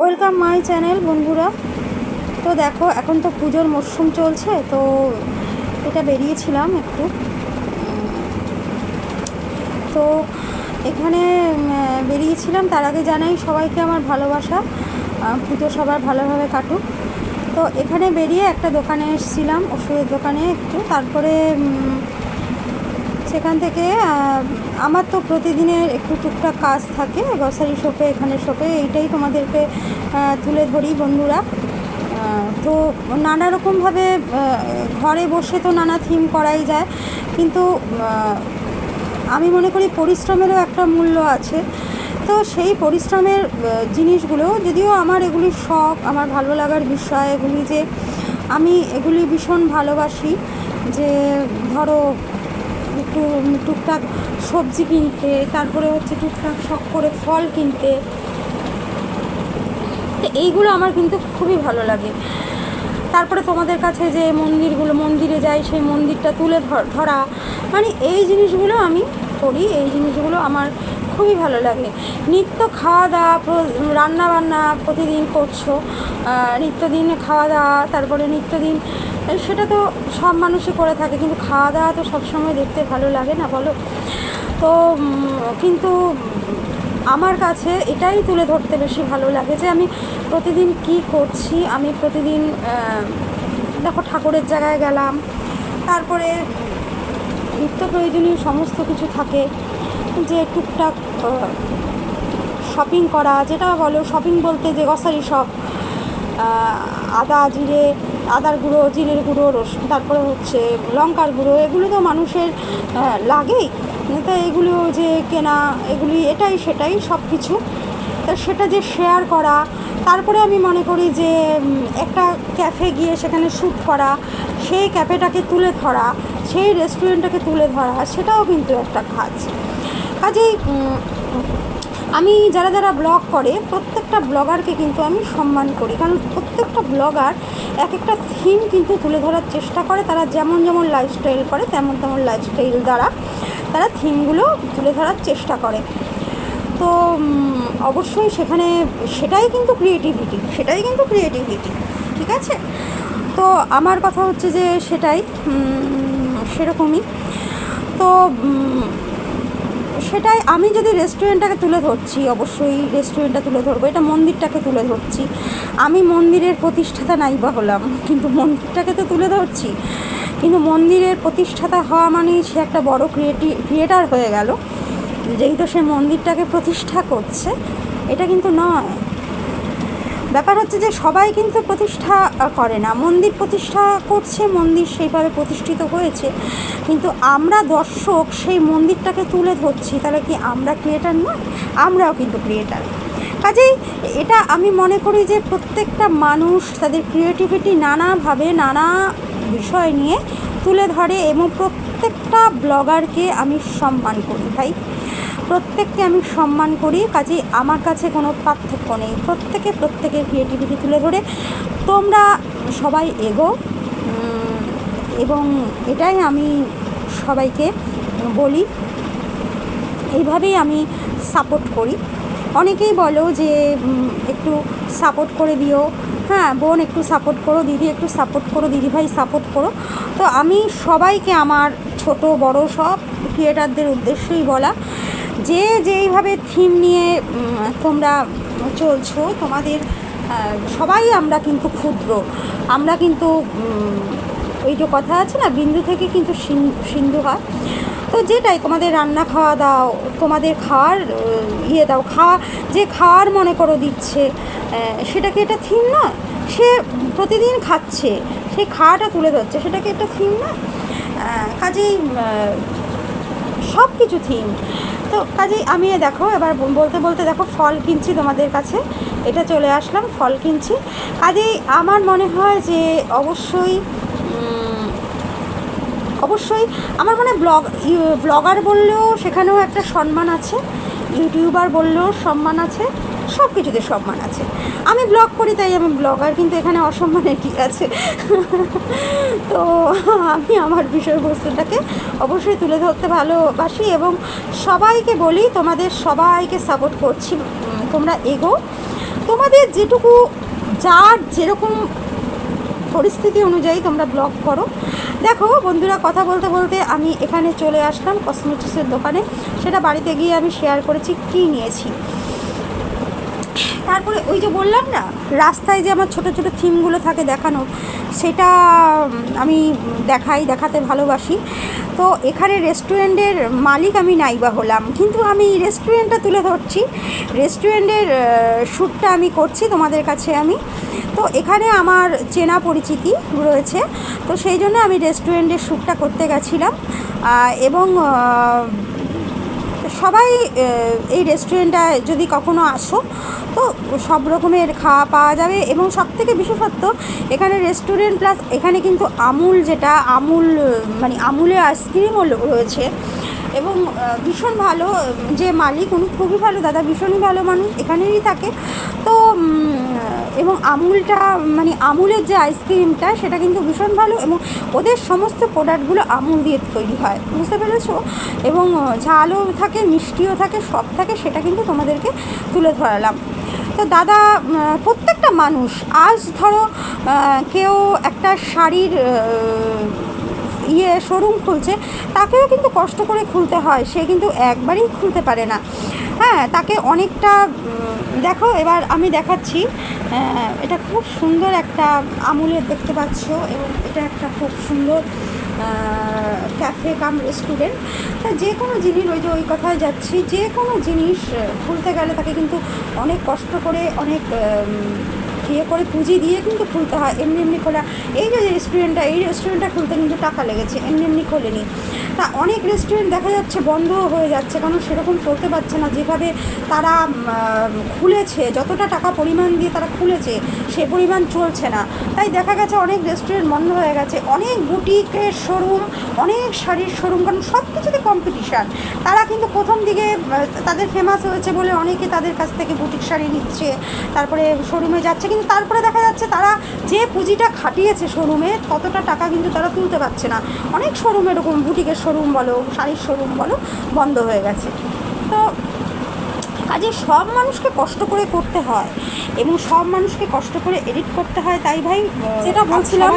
Welcome my channel বন্ধুরা। তো দেখো, এখন তো পুজোর মরশুম চলছে, তো এটা বেরিয়েছিলাম একটু। তো এখানে বেরিয়েছিলাম, তার আগে জানাই সবাইকে আমার ভালোবাসা পুজো সবার ভালোভাবে কাটুক। তো এখানে বেরিয়ে একটা দোকানে এসেছিলাম, ওষুধের দোকানে একটু। তারপরে সেখান থেকে আমার তো প্রতিদিনের একটু টুকটাক কাজ থাকে গ্রসারি শপে এখানে শপে এইটাই তোমাদেরকে তুলে ধরি বন্ধুরা। তো নানা রকমভাবে ঘরে বসে তো নানা থিম করাই যায়, কিন্তু আমি মনে করি পরিশ্রমেরও একটা মূল্য আছে। তো সেই পরিশ্রমের জিনিসগুলো, যদিও আমার এগুলি শখ, আমার ভালো লাগার বিষয়, এগুলি যে আমি এগুলি ভীষণ ভালোবাসি, যে ধরো একটু টুকটাক সবজি কিনতে, তারপরে হচ্ছে টুকটাক শখ করে ফল কিনতে। তো এইগুলো আমার কিন্তু খুবই ভালো লাগে। তারপরে তোমাদের কাছে যে মন্দিরগুলো, মন্দিরে যাই, সেই মন্দিরটা তুলে ধর- মানে এই জিনিসগুলো আমি করি, এই জিনিসগুলো আমার খুবই ভালো লাগে। নিত্য খাওয়া দাওয়া রান্না বান্না প্রতিদিন করছ নিত্যদিন খাওয়া দাওয়া তারপরে নিত্যদিন সেটা তো সব মানুষই করে থাকে, কিন্তু খাওয়া দাওয়া তো সবসময় দেখতে ভালো লাগে না, বলো? তো কিন্তু আমার কাছে এটাই তুলে ধরতে বেশি ভালো লাগে যে আমি প্রতিদিন কি করছি, আমি প্রতিদিন দেখো ঠাকুরের জায়গায় গেলাম, তারপরে নিত্য প্রয়োজনীয় সমস্ত কিছু থাকে, যে টুকটাক শপিং করা, যেটা বলো শপিং বলতে যে গ্রসারি শপ আদা, জিরে আদার গুঁড়ো, জিরের গুঁড়ো, রসুন, তারপরে হচ্ছে লঙ্কার গুঁড়ো, এগুলো তো মানুষের লাগেই। তো এগুলো যে কেনা, এগুলি এটাই সেটাই সব কিছু তা সেটা যে শেয়ার করা, তারপরে আমি মনে করি যে একটা ক্যাফে গিয়ে সেখানে শ্যুট করা, সেই ক্যাফেটাকে তুলে ধরা, সেই রেস্টুরেন্টটাকে তুলে ধরা, সেটাও কিন্তু একটা কাজ। কাজেই আমি যারা যারা ব্লগ করে, প্রত্যেকটা ব্লগারকে কিন্তু আমি সম্মান করি। কারণ প্রত্যেকটা ব্লগার এক একটা থিম কিন্তু তুলে ধরার চেষ্টা করে। তারা যেমন যেমন লাইফস্টাইল করে, তেমন তেমন লাইফস্টাইল দ্বারা তারা থিমগুলো তুলে ধরার চেষ্টা করে। তো অবশ্যই সেখানে সেটাই কিন্তু ক্রিয়েটিভিটি সেটাই কিন্তু ক্রিয়েটিভিটি ঠিক আছে? তো, আমার কথা হচ্ছে যে সেটাই সেরকমই। তো সেটাই আমি যদি রেস্টুরেন্টটাকে তুলে ধরছি, অবশ্যই রেস্টুরেন্টটা তুলে ধরবো। এটা মন্দিরটাকে তুলে ধরছি। আমি মন্দিরের প্রতিষ্ঠাতা নাই বা হলাম, কিন্তু মন্দিরটাকে তো তুলে ধরছি। কিন্তু মন্দিরের প্রতিষ্ঠাতা হওয়া মানে সে একটা বড় ক্রিয়েটি ক্রিয়েটার হয়ে গেল। যেহেতু সে মন্দিরটাকে প্রতিষ্ঠা করছে, এটা কিন্তু নয়। ব্যাপার হচ্ছে যে সবাই কিন্তু প্রতিষ্ঠা করে না। মন্দির প্রতিষ্ঠা করছে, মন্দির সেইভাবে প্রতিষ্ঠিত হয়েছে। কিন্তু আমরা দর্শক সেই মন্দিরটাকে তুলে ধরছি, তাহলে কি আমরা ক্রিয়েটার নয় আমরাও কিন্তু ক্রিয়েটার কাজেই এটা আমি মনে করি যে প্রত্যেকটা মানুষ তাদের ক্রিয়েটিভিটি নানাভাবে নানা বিষয় নিয়ে তুলে ধরে এবং প্রত্যেকটা ব্লগারকে আমি সম্মান করি ভাই। প্রত্যেককে আমি সম্মান করি কাজে আমার কাছে কোনো পার্থক্য নেই। প্রত্যেকে প্রত্যেকের ক্রিয়েটিভিটি তুলে ধরে। তোমরা সবাই এগো। এবং এটাই আমি সবাইকে বলি। এইভাবেই আমি সাপোর্ট করি। অনেকেই বলো যে একটু সাপোর্ট করে দিও। হ্যাঁ বোন, একটু সাপোর্ট করো। দিদি, একটু সাপোর্ট করো। দিদিভাই সাপোর্ট করো। তো আমি সবাইকে আমার ছোট, বড় সব ক্রিয়েটারদের উদ্দেশ্যেই বলা। যে যেইভাবে থিম নিয়ে তোমরা চলছো, তোমাদের সবাই আমরা কিন্তু ক্ষুদ্র। আমরা কিন্তু ওই যে কথা আছে না, বিন্দু থেকে কিন্তু সিন- সিন্ধু হয়। তো যেটাই, তোমাদের রান্না খাওয়া দাও, তোমাদের খাওয়ার ইয়ে দাও, খাওয়া, যে খাওয়ার মনে করো দিচ্ছে সেটাকে এটা থিম নয়। সে প্রতিদিন খাচ্ছে সেই খাওয়াটা তুলে ধরছে, সেটাকে একটা থিম না কাজেই সব কিছু থিম তো কাজেই আমি দেখো, এবার বলতে বলতে দেখো ফল কিনছি তোমাদের কাছে। এটা চলে আসলাম, ফল কিনছি। কাজেই আমার মনে হয় যে অবশ্যই অবশ্যই আমার মনে ব্লগ ব্লগার বললেও সেখানেও একটা সম্মান আছে, ইউটিউবার বললেও সম্মান আছে। সব কিছুতে সম্মান আছে। আমি ব্লগ করি, তাই আমি ব্লগার কিন্তু এখানে অসম্মানের কী আছে? তো আমি আমার বিষয়বস্তুটাকে অবশ্যই তুলে ধরতে ভালোবাসি এবং সবাইকে বলি, তোমাদের সবাইকে সাপোর্ট করছি। তোমরা এগো। তোমাদের যেটুকু, যার যেরকম পরিস্থিতি অনুযায়ী তোমরা ব্লগ করো। দেখো বন্ধুরা, কথা বলতে বলতে আমি এখানে চলে আসলাম কসমেটিক্সের দোকানে। সেটা বাড়িতে গিয়ে আমি শেয়ার করেছি কী নিয়েছি তারপরে ওই যে বললাম না, রাস্তায় যে আমার ছোট ছোট থিমগুলো থাকে দেখানোর, সেটা আমি দেখাই, দেখাতে ভালোবাসি। তো এখানে রেস্টুরেন্টের মালিক আমি নাইবা হলাম। কিন্তু আমি রেস্টুরেন্টটা তুলে ধরছি। রেস্টুরেন্টের শ্যুটটা আমি করছি তোমাদের কাছে আমি। তো এখানে আমার চেনা পরিচিতি রয়েছে। তো সেই জন্য আমি রেস্টুরেন্টের শ্যুটটা করতে গেছিলাম। এবং সবাই এই রেস্টুরেন্টটায় যদি কখনো আসো, তো সব রকমের খাওয়া পাওয়া যাবে এবং সব থেকে বিশেষত্ব, এখানে রেস্টুরেন্ট প্লাস এখানে কিন্তু আমুল যেটা, আমুল মানে আমুলের আইসক্রিমও রয়েছে। এবং ভীষণ ভালো, যে মালিক, উনি খুবই ভালো দাদা, ভীষণই ভালো মানুষ, এখানেরই থাকে। তো এবং আমুলটা মানে আমুলের যে আইসক্রিমটা সেটা কিন্তু ভীষণ ভালো এবং ওদের সমস্ত প্রোডাক্টগুলো আমুল দিয়ে তৈরি হয়। বুঝতে পেরেছ? এবং ঝালও থাকে, মিষ্টিও থাকে, সব থাকে, সেটা কিন্তু তোমাদেরকে তুলে ধরালাম। তো দাদা প্রত্যেকটা মানুষ, আজ ধরো কেউ একটা শাড়ির ইয়ে শোরুম খুলছে, তাকেও কিন্তু কষ্ট করে খুলতে হয়। সে কিন্তু একবারই খুলতে পারে না। হ্যাঁ তাকে অনেকটা দেখো, এবার আমি দেখাচ্ছি এটা খুব সুন্দর একটা আমুলের দেখতে পাচ্ছ, এবং এটা একটা খুব সুন্দর ক্যাফে কাম রেস্টুরেন্ট। তা যে কোনো জিনিস, ওই যে ওই কথায় যাচ্ছি, যে কোনো জিনিস খুলতে গেলে তাকে কিন্তু অনেক কষ্ট করে, অনেক ইয়ে করে পুঁজি দিয়ে কিন্তু খুলতে হয়, এমনি এমনি খোলা। এই যে রেস্টুরেন্টটা এই রেস্টুরেন্টটা খুলতে কিন্তু টাকা লেগেছে, এমনি এমনি খোলেনি। তা অনেক রেস্টুরেন্ট দেখা যাচ্ছে বন্ধও হয়ে যাচ্ছে, কারণ সেরকম চলতে পারছে না। যেভাবে তারা খুলেছে, যতটা টাকা পরিমাণ দিয়ে তারা খুলেছে, সে পরিমাণ চলছে না। তাই দেখা গেছে অনেক রেস্টুরেন্ট বন্ধ হয়ে গেছে। অনেক বুটিকের শোরুম অনেক শাড়ির শোরুম কারণ সব কিছুতে কম্পিটিশান তারা কিন্তু প্রথম দিকে তাদের ফেমাস হয়েছে বলে অনেকে তাদের কাছ থেকে বুটিক শাড়ি নিচ্ছে, তারপরে শোরুমে যাচ্ছে। কিন্তু তারপরে দেখা যাচ্ছে তারা যে পুঁজিটা খাটিয়েছে শোরুমে, ততটা টাকা কিন্তু তারা তুলতে পারছে না। অনেক শোরুম এরকম, বুটিকের শোরুম বলো, শাড়ির শোরুম বলো, বন্ধ হয়ে গেছে। তো কাজে সব মানুষকে কষ্ট করে করতে হয় এবং সব মানুষকে কষ্ট করে এডিট করতে হয় তাই ভাই? যেটা বলছিলাম,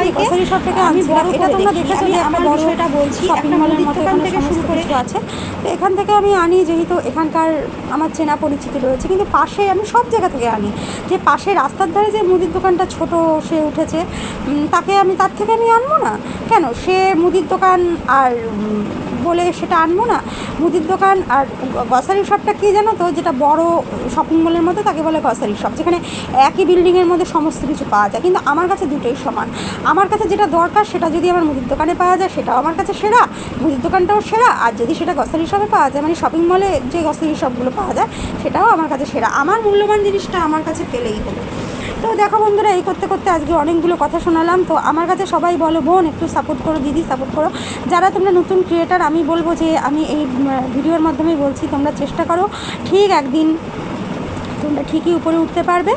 আমি এটা তোমরা দেখেছ আমার বিষয়টা বলছি shopping একটা মুদির দোকান থেকে শুরু করে আছে। তো এখান থেকে আমি আনি যেহেতু এখানকার আমার চেনা পরিচিতি রয়েছে কিন্তু পাশে আমি সব জায়গা থেকে আনি। যে পাশে রাস্তার ধারে যে মুদির দোকানটা ছোট সে উঠেছে তাকে আমি তার থেকে আমি আনব না? কেন? সে মুদির দোকান আর বলে সেটা আনব না। মুদির দোকান আর গ্রসারি শপটা কী জানো তো? যেটা বড় শপিং মলের মধ্যে তাকে বলে গ্রসারি শপ যেখানে একই বিল্ডিংয়ের মধ্যে সমস্ত কিছু পাওয়া যায়। কিন্তু আমার কাছে দুটোই সমান। আমার কাছে যেটা দরকার, সেটা যদি আমার মুদির দোকানে পাওয়া যায়, সেটাও আমার কাছে সেরা। মুদির দোকানটাও সেরা। আর যদি সেটা গ্রসারি শপে পাওয়া যায় মানে শপিং মলে যে গ্রসারি শপগুলো পাওয়া যায়, সেটাও আমার কাছে সেরা। আমার মূল্যবান জিনিসটা আমার কাছে পেলেই হলো। তো দেখো বন্ধুরা, এই করতে করতে আজকে অনেকগুলো কথা শোনালাম। তো আমার কাছে সবাই বলো, বোন, একটু সাপোর্ট করো, দিদি সাপোর্ট করো। যারা তোমরা নতুন ক্রিয়েটার আমি বলব যে, আমি এই ভিডিওর মাধ্যমেই বলছি, তোমরা চেষ্টা করো। ঠিক একদিন তোমরা ঠিকই উপরে উঠতে পারবে।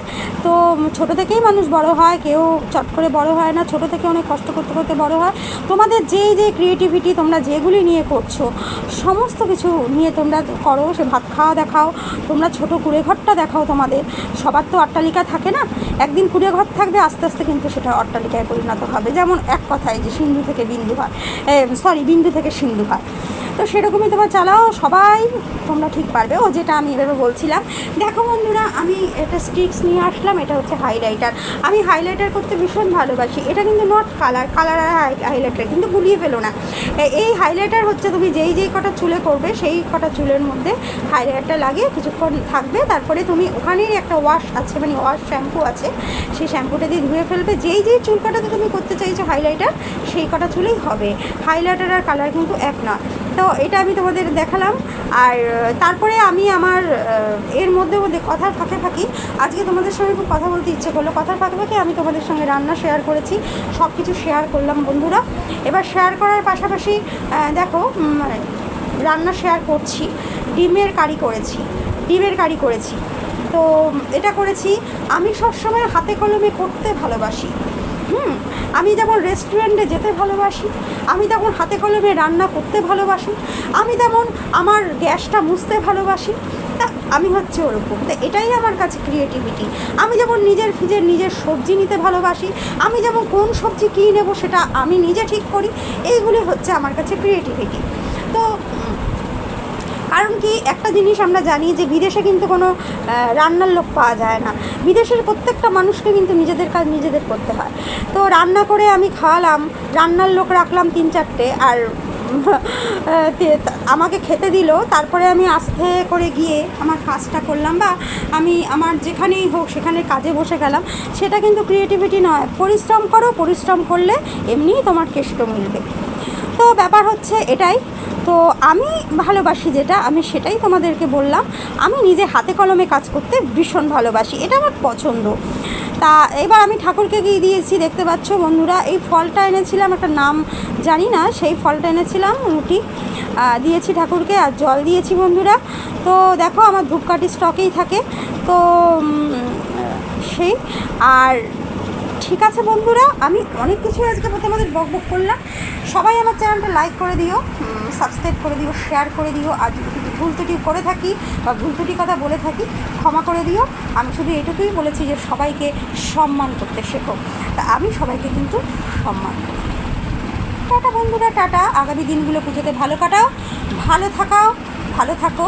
তো ছোট থেকেই মানুষ বড় হয়, কেউ চট করে বড় হয় না, ছোট থেকে অনেক কষ্ট করতে করতে বড় হয়। তোমাদের যেই যে ক্রিয়েটিভিটি তোমরা যেগুলি নিয়ে করছ, সমস্ত কিছু নিয়ে তোমরা করো, সে ভাত খাওয়া দেখাও, তোমরা ছোট কুড়ে ঘরটা দেখাও তোমাদের। সবার তো অট্টালিকা থাকে না, একদিন কুড়ে ঘর থাকবে, আস্তে আস্তে কিন্তু সেটা অট্টালিকায় পরিণত হবে। যেমন এক কথায় যে সিন্ধু থেকে বিন্দু হয় সরি বিন্দু থেকে সিন্ধু হয়। তো সেরকমই তোমার চালাও, সবাই, তোমরা ঠিক পারবে। ও যেটা আমি এভাবে বলছিলাম, দেখো বন্ধুরা, আমি এটা স্টিক্স নিয়ে আসলাম, এটা হচ্ছে হাইলাইটার আমি হাইলাইটার করতে ভীষণ ভালোবাসি। এটা কিন্তু নট কালার কালার আর হাইলাইটার কিন্তু গুলিয়ে ফেলো না। এই হাইলাইটার হচ্ছে তুমি যেই যেই কটা চুলে করবে, সেই কটা চুলের মধ্যে হাইলাইটারটা লাগিয়ে কিছুক্ষণ থাকবে। তারপরে তুমি ওখানেই একটা ওয়াশ আছে মানে ওয়াশ শ্যাম্পু আছে, সেই শ্যাম্পুটা দিয়ে ধুয়ে ফেলবে। যেই যেই চুল কাটাতে তুমি করতে চাইছো হাইলাইটার সেই কটা চুলেই হবে। হাইলাইটার আর কালার কিন্তু এক না তো এটা আমি তোমাদের দেখালাম। আর তারপরে আমি আমার এর মধ্যে মধ্যে কথার ফাঁকে ফাঁকি। আজকে তোমাদের সঙ্গে খুব কথা বলতে ইচ্ছে করল। কথার ফাঁকে ফাঁকে আমি তোমাদের সঙ্গে রান্না শেয়ার করেছি। সব কিছু শেয়ার করলাম বন্ধুরা। এবার শেয়ার করার পাশাপাশি দেখো রান্না শেয়ার করছি। ডিমের কারি করেছি। ডিমের কারি করেছি। তো, এটা করেছি। আমি সবসময় হাতে কলমে করতে ভালোবাসি। হুম, আমি যেমন রেস্টুরেন্টে যেতে ভালোবাসি, আমি তেমন হাতে কলমে রান্না করতে ভালোবাসি, আমি তেমন আমার গ্যাসটা মুছতে ভালোবাসি। তা আমি হচ্ছে ওরকম। তো এটাই আমার কাছে ক্রিয়েটিভিটি আমি যেমন নিজের ফিজের নিজের সবজি নিতে ভালোবাসি, আমি যেমন কোন সবজি কী নেব সেটা আমি নিজে ঠিক করি, এইগুলি হচ্ছে আমার কাছে ক্রিয়েটিভিটি তো কারণ কি? একটা জিনিস আমরা জানি যে বিদেশে কিন্তু কোনো রান্নার লোক পাওয়া যায় না। বিদেশের প্রত্যেকটা মানুষকে কিন্তু নিজেদের কাজ নিজেদের করতে হয়। তো রান্না করে আমি খাওয়ালাম, রান্নার লোক রাখলাম তিন চারটে আর আমাকে খেতে দিল। তারপরে আমি আস্তে করে গিয়ে আমার কাজটা করলাম বা আমি আমার যেখানেই হোক সেখানে কাজে বসে গেলাম। সেটা কিন্তু ক্রিয়েটিভিটি নয়। পরিশ্রম করো, পরিশ্রম করলে এমনিই তোমার কেষ্ট মিলবে। তো ব্যাপার হচ্ছে এটাই। তো আমি ভালোবাসি যেটা, আমি সেটাই তোমাদেরকে বললাম। আমি নিজে হাতে কলমে কাজ করতে ভীষণ ভালোবাসি, এটা আমার পছন্দ। তা এবার আমি ঠাকুরকে গিয়ে দিয়েছি, দেখতে পাচ্ছ বন্ধুরা, এই ফলটা এনেছিলাম, একটা নাম জানি না, সেই ফলটা এনেছিলাম, রুটি দিয়েছি ঠাকুরকে আর জল দিয়েছি বন্ধুরা। তো দেখো, আমার ধূপকাঠি স্টকেই থাকে। তো সেই, আর ঠিক আছে বন্ধুরা, আমি অনেক কিছু আজকে তোমাদের বক বক করলাম। সবাই আমার চ্যানেলটা লাইক করে দিও সাবস্ক্রাইব করে দিও শেয়ার করে দিও, আর যদি কিছু ভুল ত্রুটি করে থাকি বা ভুল ত্রুটি কথা বলে থাকি, ক্ষমা করে দিও। আমি শুধু এটুকুই বলেছি যে সবাইকে সম্মান করতে শেখো। তা আমি সবাইকে কিন্তু সম্মান করি। টাটা বন্ধুরা, টাটা। আগামী দিনগুলো পুজোতে ভালো কাটাও, ভালো থাকাও, ভালো থাকো।